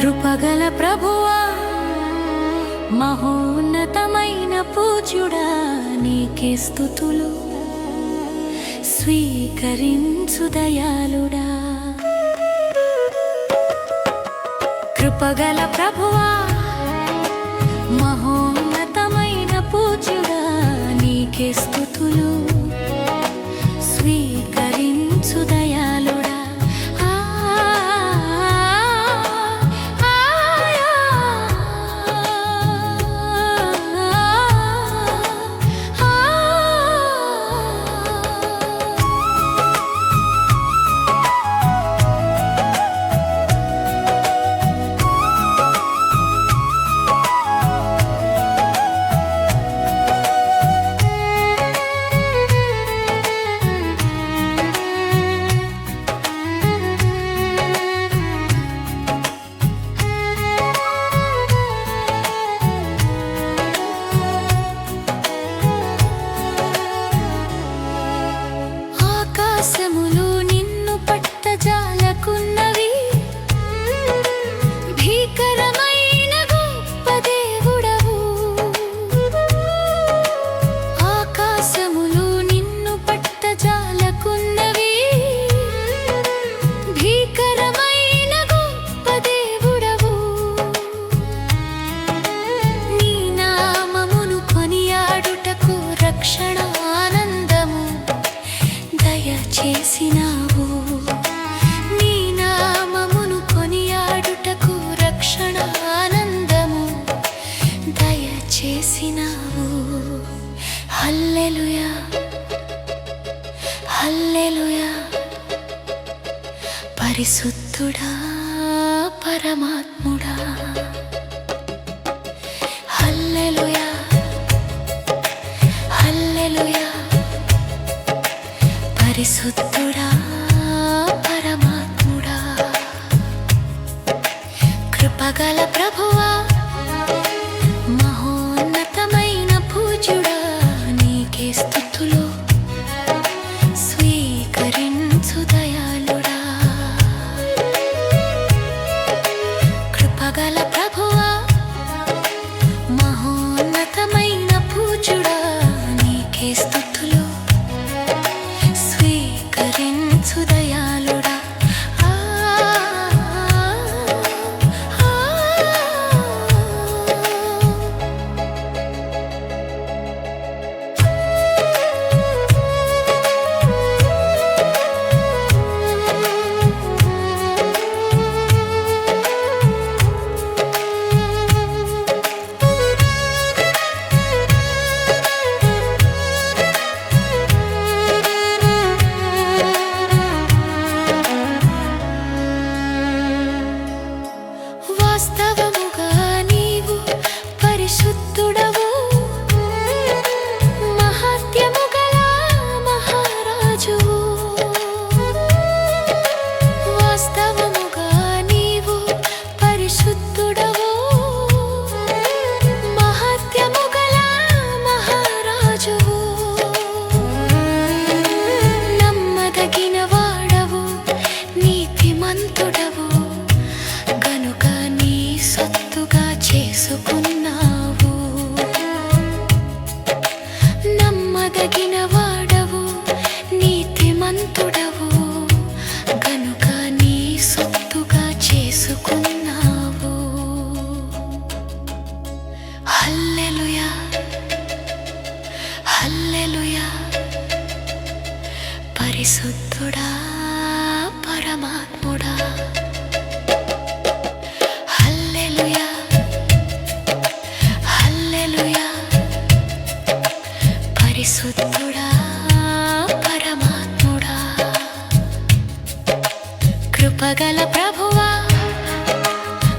కృపగల ప్రభువా మహోన్నతమైన పూజ్యుడా నీకే స్థుతులు. స్వీకరించు దయాళుడా. కృపగల ప్రభువా ఆకాశములు నిన్ను పట్టజాలకున్నవి హల్లెలూయా. హల్లెలూయా. పరిశుద్ధుడా పరమాత్ముడా. హల్లెలుయా. హల్లెలుయా. పరిశుద్ధుడా never చేసుకున్నావు నమ్మదగిన వాడవు నీతిమంతుడవు. కనుక నీ సొత్తుగా చేసుకున్నావు. Hallelujah hallelujah. పరిశుద్ధుడా. పరిశుద్ధుడా పరమాత్ముడా. కృపగల ప్రభువా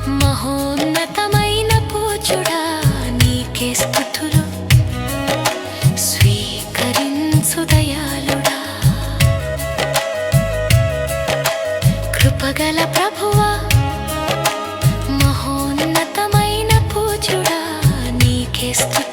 మహోన్నతమైన పూచుడా నీకే స్థుతులు. స్వీకరించు దయాళుడా. కృపగల ప్రభువా మహోన్నతమైన పూచుడా నీకే స్థుతులు.